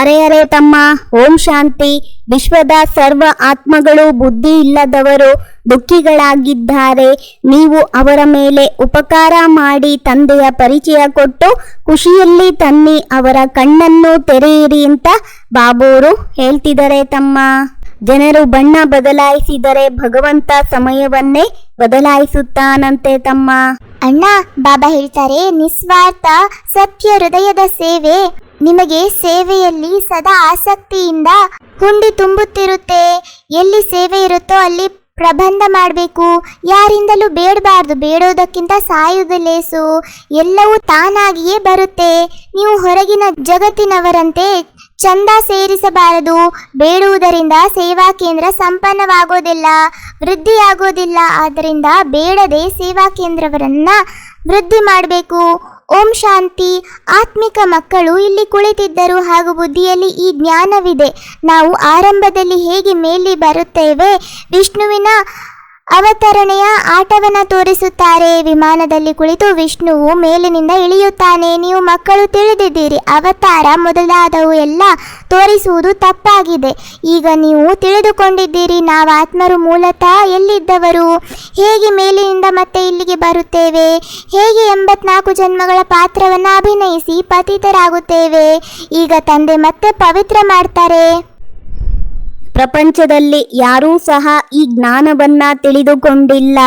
ಅರೆ ಅರೆ ತಮ್ಮ, ಓಂ ಶಾಂತಿ. ವಿಶ್ವದ ಸರ್ವ ಆತ್ಮಗಳು ಬುದ್ಧಿ ಇಲ್ಲದವರು ದುಃಖಿಗಳಾಗಿದ್ದಾರೆ. ನೀವು ಅವರ ಮೇಲೆ ಉಪಕಾರ ಮಾಡಿ ತಂದೆಯ ಪರಿಚಯ ಕೊಟ್ಟು ಖುಷಿಯಲ್ಲಿ ತನ್ನಿ ಅವರ ಕಣ್ಣನ್ನು ತೆರೆಯಿರಿ ಅಂತ ಬಾಬೂರು ಹೇಳ್ತಿದ್ದಾರೆ ತಮ್ಮ. ಜನರು ಬಣ್ಣ ಬದಲಾಯಿಸಿದರೆ ಭಗವಂತ ಸಮಯವನ್ನೇ ಬದಲಾಯಿಸುತ್ತಾನಂತೆ ತಮ್ಮ. ಅಣ್ಣ, ಬಾಬಾ ಹೇಳ್ತಾರೆ, ನಿಸ್ವಾರ್ಥ, ಸತ್ಯ ಹೃದಯದ ಸೇವೆ. ನಿಮಗೆ ಸೇವೆಯಲ್ಲಿ ಸದಾ ಆಸಕ್ತಿಯಿಂದ ಹುಂಡಿ ತುಂಬುತ್ತಿರುತ್ತೆ. ಎಲ್ಲಿ ಸೇವೆ ಇರುತ್ತೋ ಅಲ್ಲಿ ಪ್ರಬಂಧ ಮಾಡಬೇಕು. ಯಾರಿಂದಲೂ ಬೇಡಬಾರ್ದು. ಬೇಡೋದಕ್ಕಿಂತ ಸಾಯುವುದು ಲೇಸು. ಎಲ್ಲವೂ ತಾನಾಗಿಯೇ ಬರುತ್ತೆ. ನೀವು ಹೊರಗಿನ ಜಗತ್ತಿನವರಂತೆ ಚಂದ ಸೇರಿಸಬಾರದು. ಬೇಡುವುದರಿಂದ ಸೇವಾ ಕೇಂದ್ರ ಸಂಪನ್ನವಾಗೋದಿಲ್ಲ, ವೃದ್ಧಿಯಾಗೋದಿಲ್ಲ. ಆದ್ದರಿಂದ ಬೇಡದೆ ಸೇವಾ ಕೇಂದ್ರವರನ್ನು ವೃದ್ಧಿ ಮಾಡಬೇಕು. ಓಂ ಶಾಂತಿ. ಆತ್ಮಿಕ ಮಕ್ಕಳು ಇಲ್ಲಿ ಕುಳಿತಿದ್ದರು ಹಾಗೂ ಬುದ್ಧಿಯಲ್ಲಿ ಈ ಜ್ಞಾನವಿದೆ. ನಾವು ಆರಂಭದಲ್ಲಿ ಹೇಗೆ ಮೇಲೆ ಬರುತ್ತೇವೆ? ವಿಷ್ಣುವಿನ ಅವತರಣೆಯ ಆಟವನ್ನ ತೋರಿಸುತ್ತಾರೆ. ವಿಮಾನದಲ್ಲಿ ಕುಳಿತು ವಿಷ್ಣುವು ಮೇಲಿನಿಂದ ಇಳಿಯುತ್ತಾನೆ. ನೀವು ಮಕ್ಕಳು ತಿಳಿದಿದ್ದೀರಿ, ಅವತಾರ ಮೊದಲಾದವು ಎಲ್ಲ ತೋರಿಸುವುದು ತಪ್ಪಾಗಿದೆ. ಈಗ ನೀವು ತಿಳಿದುಕೊಂಡಿದ್ದೀರಿ, ನಾವು ಆತ್ಮರು ಮೂಲತಃ ಎಲ್ಲಿದ್ದವರು? ಹೇಗೆ ಮೇಲಿನಿಂದ ಮತ್ತೆ ಇಲ್ಲಿಗೆ ಬರುತ್ತೇವೆ? ಹೇಗೆ ಎಂಬತ್ನಾಲ್ಕು ಜನ್ಮಗಳ ಪಾತ್ರವನ್ನು ಅಭಿನಯಿಸಿ ಪತಿತರಾಗುತ್ತೇವೆ? ಈಗ ತಂದೆ ಮತ್ತೆ ಪವಿತ್ರ ಮಾಡ್ತಾರೆ. ಪ್ರಪಂಚದಲ್ಲಿ ಯಾರೂ ಸಹ ಈ ಜ್ಞಾನವನ್ನ ತಿಳಿದುಕೊಂಡಿಲ್ಲ.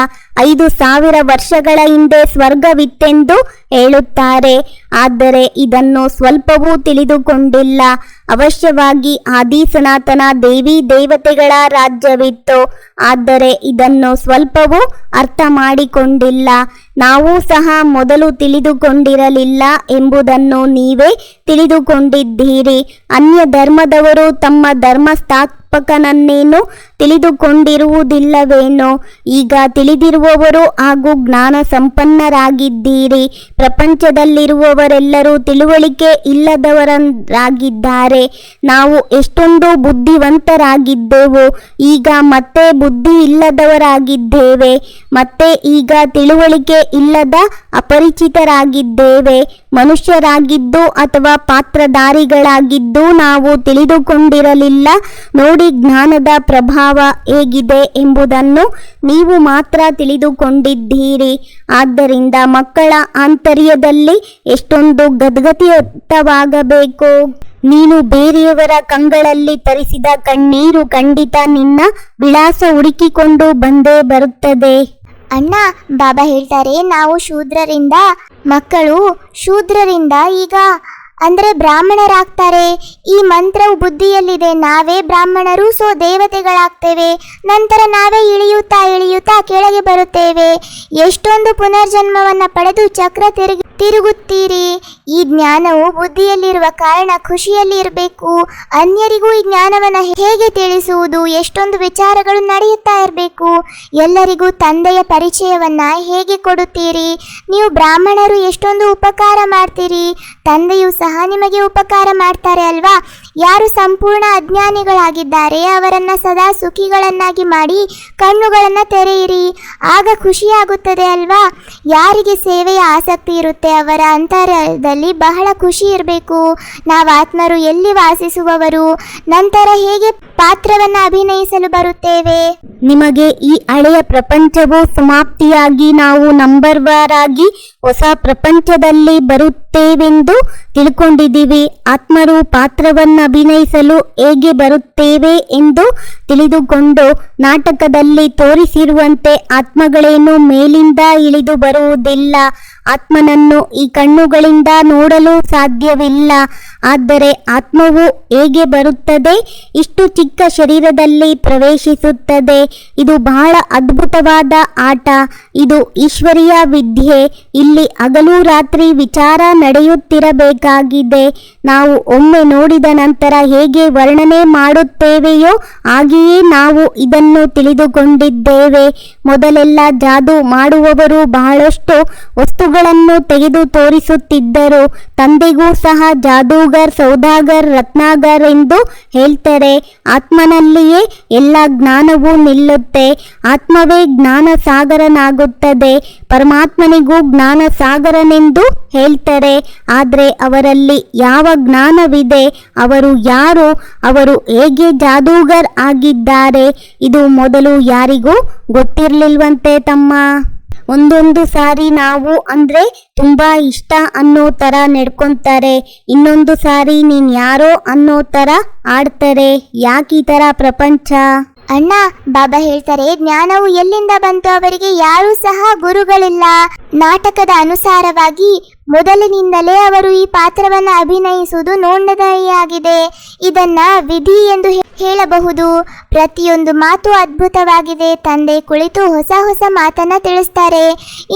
ಐದು ಸಾವಿರ ವರ್ಷಗಳ ಹಿಂದೆ ಸ್ವರ್ಗವಿತ್ತೆಂದು ಹೇಳುತ್ತಾರೆ. ಆದರೆ ಇದನ್ನು ಸ್ವಲ್ಪವೂ ತಿಳಿದುಕೊಂಡಿಲ್ಲ. ಅವಶ್ಯವಾಗಿ ಆದಿ ಸನಾತನ ದೇವಿ ದೇವತೆಗಳ ರಾಜ್ಯವಿತ್ತು. ಆದರೆ ಇದನ್ನು ಸ್ವಲ್ಪವೂ ಅರ್ಥ ಮಾಡಿಕೊಂಡಿಲ್ಲ. ನಾವು ಸಹ ಮೊದಲು ತಿಳಿದುಕೊಂಡಿರಲಿಲ್ಲ ಎಂಬುದನ್ನು ನೀವೇ ತಿಳಿದುಕೊಂಡಿದ್ದೀರಿ. ಅನ್ಯ ಧರ್ಮದವರು ತಮ್ಮ ಧರ್ಮ ಸ್ಥಾಪಕನನ್ನೇನು ತಿಳಿದುಕೊಂಡಿರುವುದಿಲ್ಲವೇನೋ? ಈಗ ತಿಳಿದಿರುವವರು ಹಾಗೂ ಜ್ಞಾನ ಸಂಪನ್ನರಾಗಿದ್ದೀರಿ ಪ್ರಪಂಚದಲ್ಲಿರುವವರೆಲ್ಲರೂ ತಿಳುವಳಿಕೆ ಇಲ್ಲದವರಾಗಿದ್ದಾರೆ. ನಾವು ಎಷ್ಟೊಂದು ಬುದ್ಧಿವಂತರಾಗಿದ್ದೆವು, ಈಗ ಮತ್ತೆ ಬುದ್ಧಿ ಇಲ್ಲದವರಾಗಿದ್ದೇವೆ, ಮತ್ತೆ ಈಗ ತಿಳುವಳಿಕೆ ಇಲ್ಲದ ಅಪರಿಚಿತರಾಗಿದ್ದೇವೆ. ಮನುಷ್ಯರಾಗಿದ್ದು ಅಥವಾ ಪಾತ್ರಧಾರಿಗಳಾಗಿದ್ದು ನಾವು ತಿಳಿದುಕೊಂಡಿರಲಿಲ್ಲ. ನೋಡಿ ಜ್ಞಾನದ ಪ್ರಭಾವ ಹೇಗಿದೆ ಎಂಬುದನ್ನು ನೀವು ಮಾತ್ರ ತಿಳಿದುಕೊಂಡಿದ್ದೀರಿ. ಆದ್ದರಿಂದ ಮಕ್ಕಳ ಆಂತರ್ಯದಲ್ಲಿ ಎಷ್ಟೊಂದು ಗದ್ಗತಿಯುತವಾಗಬೇಕು ನೀನು ಬೇರೆಯವರ ಕಂಗಳಲ್ಲಿ ತರಿಸಿದ ಕಣ್ಣೀರು ಖಂಡಿತ ನಿನ್ನ ವಿಳಾಸ ಹುಡುಕಿಕೊಂಡು ಬಂದೇ ಬರುತ್ತದೆ. ಅಣ್ಣ, ಬಾಬಾ ಹೇಳ್ತಾರೆ, ನಾವು ಶೂದ್ರರಿಂದ, ಮಕ್ಕಳು ಶೂದ್ರರಿಂದ ಈಗ, ಅಂದ್ರೆ ಬ್ರಾಹ್ಮಣರಾಗ್ತಾರೆ. ಈ ಮಂತ್ರವು ಬುದ್ಧಿಯಲ್ಲಿದೆ, ನಾವೇ ಬ್ರಾಹ್ಮಣರು ಸೊ ದೇವತೆಗಳಾಗ್ತೇವೆ. ನಂತರ ನಾವೇ ಇಳಿಯುತ್ತಾ ಇಳಿಯುತ್ತಾ ಕೆಳಗೆ ಬರುತ್ತೇವೆ. ಎಷ್ಟೊಂದು ಪುನರ್ಜನ್ಮವನ್ನ ಪಡೆದು ಚಕ್ರ ತಿರುಗಿ ತಿರುಗುತ್ತೀರಿ. ಈ ಜ್ಞಾನವು ಬುದ್ಧಿಯಲ್ಲಿರುವ ಕಾರಣ ಖುಷಿಯಲ್ಲಿ ಇರಬೇಕು. ಅನ್ಯರಿಗೂ ಈ ಜ್ಞಾನವನ್ನ ಹೇಗೆ ತಿಳಿಸುವುದು? ಎಷ್ಟೊಂದು ವಿಚಾರಗಳು ನಡೆಯುತ್ತಾ ಇರಬೇಕು. ಎಲ್ಲರಿಗೂ ತಂದೆಯ ಪರಿಚಯವನ್ನ ಹೇಗೆ ಕೊಡುತ್ತೀರಿ? ನೀವು ಬ್ರಾಹ್ಮಣರು ಎಷ್ಟೊಂದು ಉಪಕಾರ ಮಾಡ್ತೀರಿ? ತಂದೆಯು ಸಹ ನಿಮಗೆ ಉಪಕಾರ ಮಾಡ್ತಾರೆ ಅಲ್ವಾ? ಯಾರು ಸಂಪೂರ್ಣ ಅಜ್ಞಾನಿಗಳಾಗಿದ್ದಾರೆ, ಅವರನ್ನ ಸದಾ ಸುಖಿಗಳನ್ನಾಗಿ ಮಾಡಿ ಕಣ್ಣುಗಳನ್ನು ತೆರೆಯಿರಿ. ಆಗ ಖುಷಿಯಾಗುತ್ತದೆ ಅಲ್ವಾ? ಯಾರಿಗೆ ಸೇವೆಯ ಆಸಕ್ತಿ ಇರುತ್ತೆ ಅವರ ಅಂತರದಲ್ಲಿ ಬಹಳ ಖುಷಿ ಇರಬೇಕು. ನಾವು ಆತ್ಮರು ಎಲ್ಲಿ ವಾಸಿಸುವವರು? ನಂತರ ಹೇಗೆ ಪಾತ್ರವನ್ನ ಅಭಿನಯಿಸಲು ಬರುತ್ತೇವೆ. ನಿಮಗೆ ಈ ಹಳೆಯ ಪ್ರಪಂಚವು ಸಮಾಪ್ತಿಯಾಗಿ ನಾವು ನಂಬರ್ ವಾರ್ ಆಗಿ ಹೊಸ ಪ್ರಪಂಚದಲ್ಲಿ ಬರುತ್ತೇವೆಂದು ತಿಳ್ಕೊಂಡಿದ್ದೀವಿ. ಆತ್ಮರು ಪಾತ್ರವನ್ನು ಅಭಿನಯಿಸಲು ಹೇಗೆ ಬರುತ್ತೇವೆ ಎಂದು ತಿಳಿದುಕೊಂಡು ನಾಟಕದಲ್ಲಿ ತೋರಿಸಿರುವಂತೆ ಆತ್ಮಗಳೇನು ಮೇಲಿಂದ ಇಳಿದು ಬರುವುದಿಲ್ಲ. ಆತ್ಮನನ್ನು ಈ ಕಣ್ಣುಗಳಿಂದ ನೋಡಲು ಸಾಧ್ಯವಿಲ್ಲ. ಆದರೆ ಆತ್ಮವು ಹೇಗೆ ಬರುತ್ತದೆ? ಇಷ್ಟು ಚಿಕ್ಕ ಶರೀರದಲ್ಲಿ ಪ್ರವೇಶಿಸುತ್ತದೆ. ಇದು ಬಹಳ ಅದ್ಭುತವಾದ ಆಟ. ಇದು ಈಶ್ವರಿಯ ವಿದ್ಯೆ. ಇಲ್ಲಿ ಹಗಲು ರಾತ್ರಿ ವಿಚಾರ ನಡೆಯುತ್ತಿರಬೇಕಾಗಿದೆ. ನಾವು ಒಮ್ಮೆ ನೋಡಿದ ನಂತರ ಹೇಗೆ ವರ್ಣನೆ ಮಾಡುತ್ತೇವೆಯೋ ಹಾಗೆಯೇ ನಾವು ಇದನ್ನು ತಿಳಿದುಕೊಂಡಿದ್ದೇವೆ. ಮೊದಲೆಲ್ಲ ಜಾದು ಮಾಡುವವರು ಬಹಳಷ್ಟು ವಸ್ತುಗಳನ್ನು ತೆಗೆದು ತೋರಿಸುತ್ತಿದ್ದರು. ತಂದೆಗೂ ಸಹ ಜಾದೂಗರ್, ಸೌದಾಗರ್, ರತ್ನಾಗರ್ ಎಂದು ಹೇಳ್ತಾರೆ. ಆತ್ಮನಲ್ಲಿಯೇ ಎಲ್ಲ ಜ್ಞಾನವೂ ನಿಲ್ಲುತ್ತೆ. ಆತ್ಮವೇ ಜ್ಞಾನ ಸಾಗರನಾಗುತ್ತದೆ ಪರಮಾತ್ಮನಿಗೂ ಜ್ಞಾನ ಸಾಗರನೆಂದು ಹೇಳ್ತಾರೆ. ಆದರೆ ಅವರಲ್ಲಿ ಯಾವ ಜ್ಞಾನವಿದೆ, ಅವರು ಯಾರು, ಅವರು ಹೇಗೆ ಜಾದೂಗರ್ ಆಗಿದ್ದಾರೆ, ಇದು ಮೊದಲು ಯಾರಿಗೂ ಗೊತ್ತಿರಲಿಲ್ವಂತೆ ತಮ್ಮ? ಒಂದೊಂದು ಸಾರಿ ನಾವು ಅಂದ್ರೆ ತುಂಬಾ ಇಷ್ಟ ಅನ್ನೋ ತರ ನಡ್ಕೊಂತಾರೆ. ಇನ್ನೊಂದು ಸಾರಿ ನೀನ್ ಯಾರೋ ಅನ್ನೋ ತರ ಆಡ್ತಾರೆ. ಯಾಕೀ ತರ ಪ್ರಪಂಚ? ಅಣ್ಣ, ಬಾಬಾ ಹೇಳ್ತಾರೆ, ಜ್ಞಾನವು ಎಲ್ಲಿಂದ ಬಂತು ಅವರಿಗೆ ಯಾರೂ ಸಹ ಗುರುಗಳಿಲ್ಲ. ನಾಟಕದ ಅನುಸಾರವಾಗಿ ಮೊದಲಿನಿಂದಲೇ ಅವರು ಈ ಪಾತ್ರವನ್ನು ಅಭಿನಯಿಸುವುದು ನೋಂದದಾಯಿಯಾಗಿದೆ ಇದನ್ನ ವಿಧಿ ಎಂದು ಹೇಳಬಹುದು ಪ್ರತಿಯೊಂದು ಮಾತು ಅದ್ಭುತವಾಗಿದೆ. ತಂದೆ ಕುಳಿತು ಹೊಸ ಹೊಸ ಮಾತನ್ನ ತಿಳಿಸ್ತಾರೆ.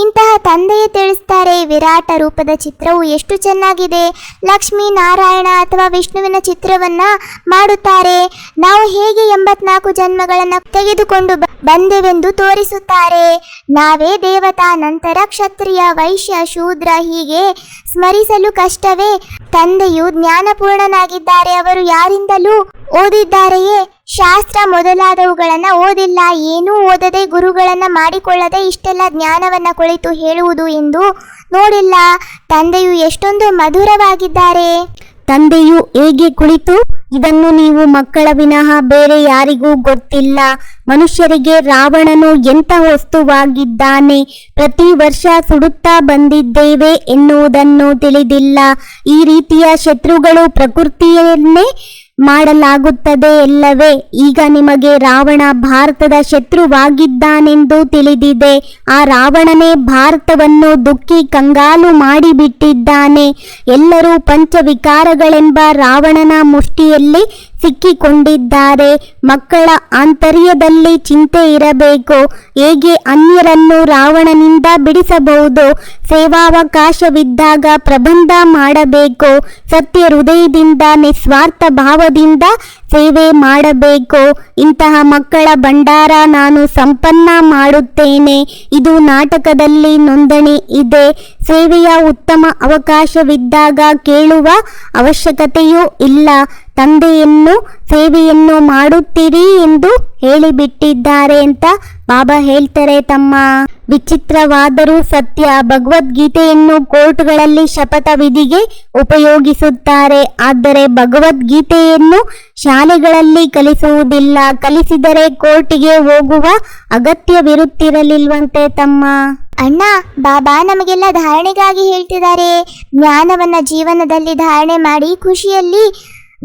ಇಂತಹ ತಂದೆಯೇ ತಿಳಿಸ್ತಾರೆ. ವಿರಾಟ ರೂಪದ ಚಿತ್ರವು ಎಷ್ಟು ಚೆನ್ನಾಗಿದೆ. ಲಕ್ಷ್ಮೀ ನಾರಾಯಣ ಅಥವಾ ವಿಷ್ಣುವಿನ ಚಿತ್ರವನ್ನ ಮಾಡುತ್ತಾರೆ. ನಾವು ಹೇಗೆ ಎಂಬತ್ನಾಲ್ಕು ಜನ್ಮಗಳನ್ನು ತೆಗೆದುಕೊಂಡು ಬಂದೆವೆಂದು ತೋರಿಸುತ್ತಾರೆ. ನಾವೇ ದೇವತಾ, ನಂತರ ಕ್ಷತ್ರಿಯ, ವೈಶ್ಯ, ಶೂದ್ರ ಹೀಗೆ ಸ್ಮರಿಸಲು ಕಷ್ಟವೇ. ತಂದೆಯು ಜ್ಞಾನಪೂರ್ಣನಾಗಿದ್ದಾರೆ, ಅವರು ಯಾರಿಂದಲೂ ಓದಿದ್ದಾರೆಯೇ? ಶಾಸ್ತ್ರ ಮೊದಲಾದವುಗಳನ್ನು ಓದಿಲ್ಲ, ಏನೂ ಓದದೆ ಗುರುಗಳನ್ನು ಮಾಡಿಕೊಳ್ಳದೆ ಇಷ್ಟೆಲ್ಲ ಜ್ಞಾನವನ್ನ ಕುಳಿತು ಹೇಳುವುದು ಎಂದು ನೋಡಿಲ್ಲ. ತಂದೆಯು ಎಷ್ಟೊಂದು ಮಧುರವಾಗಿದ್ದಾರೆ. ತಂದೆಯು ಹೇಗೆ ಕುಳಿತು ಇದನ್ನು ನೀವು ಮಕ್ಕಳ ವಿನಃ ಬೇರೆ ಯಾರಿಗೂ ಗೊತ್ತಿಲ್ಲ. ಮನುಷ್ಯರಿಗೆ ರಾವಣನು ಎಂಥ ವಸ್ತುವಾಗಿದ್ದಾನೆ? ಪ್ರತಿ ವರ್ಷ ಸುಡುತ್ತಾ ಬಂದಿದ್ದೇವೆ ಎನ್ನುವುದನ್ನು ತಿಳಿದಿಲ್ಲ. ಈ ರೀತಿಯ ಶತ್ರುಗಳು ಪ್ರಕೃತಿಯನ್ನೇ ಮಾಡಲಾಗುತ್ತದೆ ಎಲ್ಲವೇ ಈಗ ನಿಮಗೆ ರಾವಣ ಭಾರತದ ಶತ್ರುವಾಗಿದ್ದಾನೆಂದು ತಿಳಿದಿದೆ. ಆ ರಾವಣನೇ ಭಾರತವನ್ನು ದುಃಖಿ ಕಂಗಾಲು ಮಾಡಿಬಿಟ್ಟಿದ್ದಾನೆ. ಎಲ್ಲರೂ ಪಂಚವಿಕಾರಗಳೆಂಬ ರಾವಣನ ಮುಷ್ಟಿಯಲ್ಲಿ ಸಿಕ್ಕಿಕೊಂಡಿದ್ದಾರೆ. ಮಕ್ಕಳ ಆಂತರ್ಯದಲ್ಲಿ ಚಿಂತೆ ಇರಬೇಕು. ಹೇಗೆ ಅನ್ಯರನ್ನು ರಾವಣನಿಂದ ಬಿಡಿಸಬಹುದು? ಸೇವಾವಕಾಶವಿದ್ದಾಗ ಪ್ರಬಂಧ ಮಾಡಬೇಕು. ಸತ್ಯ ಹೃದಯದಿಂದ, ನಿಸ್ವಾರ್ಥ ಭಾವದಿಂದ ಸೇವೆ ಮಾಡಬೇಕು. ಇಂತಹ ಮಕ್ಕಳ ಭಂಡಾರ ನಾನು ಸಂಪನ್ನ ಮಾಡುತ್ತೇನೆ. ಇದು ನಾಟಕದಲ್ಲಿ ನೋಂದಣಿ ಇದೆ. ಸೇವೆಯ ಉತ್ತಮ ಅವಕಾಶವಿದ್ದಾಗ ಕೇಳುವ ಅವಶ್ಯಕತೆಯೂ ಇಲ್ಲ. ತಂದೆಯನ್ನು ಸೇವೆಯನ್ನು ಮಾಡುತ್ತೀರಿ ಎಂದು ಹೇಳಿಬಿಟ್ಟಿದ್ದಾರೆ ಅಂತ ಬಾಬಾ ಹೇಳ್ತಾರೆ ತಮ್ಮ. ವಿಚಿತ್ರವಾದರೂ ಸತ್ಯ ಭಗವದ್ಗೀತೆಯನ್ನು ಕೋರ್ಟ್ಗಳಲ್ಲಿ ಶಪಥ ವಿಧಿಗೆ ಉಪಯೋಗಿಸುತ್ತಾರೆ. ಆದರೆ ಭಗವದ್ಗೀತೆಯನ್ನು ಶಾಲೆಗಳಲ್ಲಿ ಕಲಿಸುವುದಿಲ್ಲ. ಕಲಿಸಿದರೆ ಕೋರ್ಟಿಗೆ ಹೋಗುವ ಅಗತ್ಯವಿರುತ್ತಿರಲಿಲ್ವಂತೆ ತಮ್ಮ. ಅಣ್ಣ, ಬಾಬಾ ನಮಗೆಲ್ಲ ಧಾರಣೆಗಾಗಿ ಹೇಳ್ತಿದ್ದಾರೆ. ಜ್ಞಾನವನ್ನ ಜೀವನದಲ್ಲಿ ಧಾರಣೆ ಮಾಡಿ, ಖುಷಿಯಲ್ಲಿ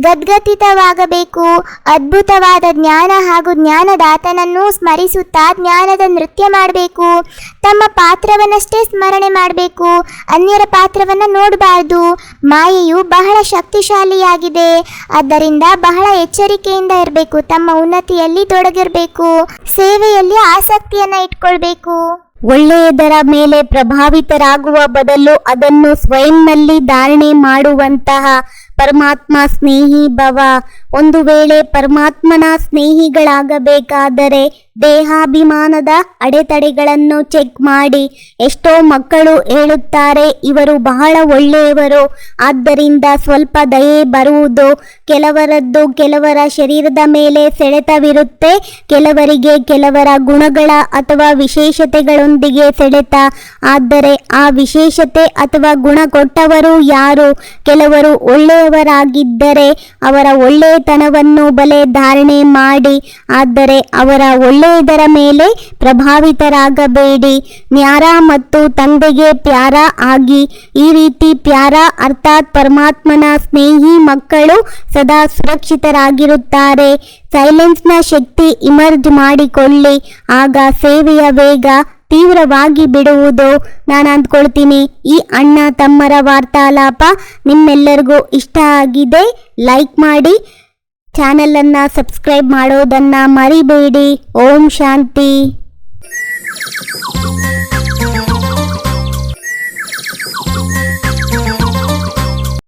ಗದ್ಗದಿತವಾಗಬೇಕು ಅದ್ಭುತವಾದ ಜ್ಞಾನ ಹಾಗೂ ಜ್ಞಾನದಾತನನ್ನು ಸ್ಮರಿಸುತ್ತಾ ಜ್ಞಾನದ ನೃತ್ಯ ಮಾಡಬೇಕು. ತಮ್ಮ ಪಾತ್ರವನ್ನಷ್ಟೇ ಸ್ಮರಣೆ ಮಾಡಬೇಕು. ಅನ್ಯರ ಪಾತ್ರವನ್ನು ನೋಡಬಾರ್ದು. ಮಾಯೆಯು ಬಹಳ ಶಕ್ತಿಶಾಲಿಯಾಗಿದೆ. ಆದ್ದರಿಂದ ಬಹಳ ಎಚ್ಚರಿಕೆಯಿಂದ ಇರಬೇಕು. ತಮ್ಮ ಉನ್ನತಿಯಲ್ಲಿ ತೊಡಗಿರಬೇಕು. ಸೇವೆಯಲ್ಲಿ ಆಸಕ್ತಿಯನ್ನ ಇಟ್ಕೊಳ್ಬೇಕು. ಒಳ್ಳೆಯದರ ಮೇಲೆ ಪ್ರಭಾವಿತರಾಗುವ ಬದಲು ಅದನ್ನು ಸ್ವಯಂನಲ್ಲಿ ಧಾರಣೆ ಮಾಡುವಂತಹ ಪರಮಾತ್ಮ ಸ್ನೇಹಿ ಭವ. ಒಂದು ವೇಳೆ ಪರಮಾತ್ಮನ ಸ್ನೇಹಿಗಳಾಗಬೇಕಾದರೆ ದೇಹಾಭಿಮಾನದ ಅಡೆತಡೆಗಳನ್ನು ಚೆಕ್ ಮಾಡಿ. ಎಷ್ಟೋ ಮಕ್ಕಳು ಹೇಳುತ್ತಾರೆ, ಇವರು ಬಹಳ ಒಳ್ಳೆಯವರು. ಆದ್ದರಿಂದ ಸ್ವಲ್ಪ ದಯೆ ಬರುವುದು. ಕೆಲವರದ್ದು ಕೆಲವರ ಶರೀರದ ಮೇಲೆ ಸೆಳೆತವಿರುತ್ತೆ, ಕೆಲವರಿಗೆ ಕೆಲವರ ಗುಣಗಳ ಅಥವಾ ವಿಶೇಷತೆಗಳೊಂದಿಗೆ ಸೆಳೆತ. ಆದರೆ ಆ ವಿಶೇಷತೆ ಅಥವಾ ಗುಣ ಕೊಟ್ಟವರು ಯಾರು? ಕೆಲವರು ಒಳ್ಳೆಯವರಾಗಿದ್ದರೆ ಅವರ ಒಳ್ಳೆಯತನವನ್ನು ಬಲೆ ಧಾರಣೆ ಮಾಡಿ. ಆದರೆ ಅವರ ಒಳ್ಳೆಯದರ ಮೇಲೆ ಪ್ರಭಾವಿತರಾಗಬೇಡಿ. ನ್ಯಾರ ಮತ್ತು ತಂದೆಗೆ ಪ್ಯಾರ ಆಗಿ, ಈ ರೀತಿ ಪ್ಯಾರ ಅರ್ಥಾತ್ ಪರಮಾತ್ಮನ ಸ್ನೇಹಿ ಮಕ್ಕಳು ಸದಾ ಸುರಕ್ಷಿತರಾಗಿರುತ್ತಾರೆ. ಸೈಲೆನ್ಸ್ನ ಶಕ್ತಿ ಇಮರ್ಜ್ ಮಾಡಿಕೊಳ್ಳಿ. ಆಗ ಸೇವೆಯ ವೇಗ ತೀವ್ರವಾಗಿ ಬಿಡುವುದು. ನಾನು ಅಂದ್ಕೊಳ್ತೀನಿ, ಈ ಅಣ್ಣ ತಮ್ಮರ ವಾರ್ತಾಲಾಪ ನಿಮ್ಮೆಲ್ಲರಿಗೂ ಇಷ್ಟ ಆಗಿದೆ. ಲೈಕ್ ಮಾಡಿ ಚಾನಲನ್ನು ಸಬ್ಸ್ಕ್ರೈಬ್ ಮಾಡೋದನ್ನು ಮರಿಬೇಡಿ. ಓಂ ಶಾಂತಿ.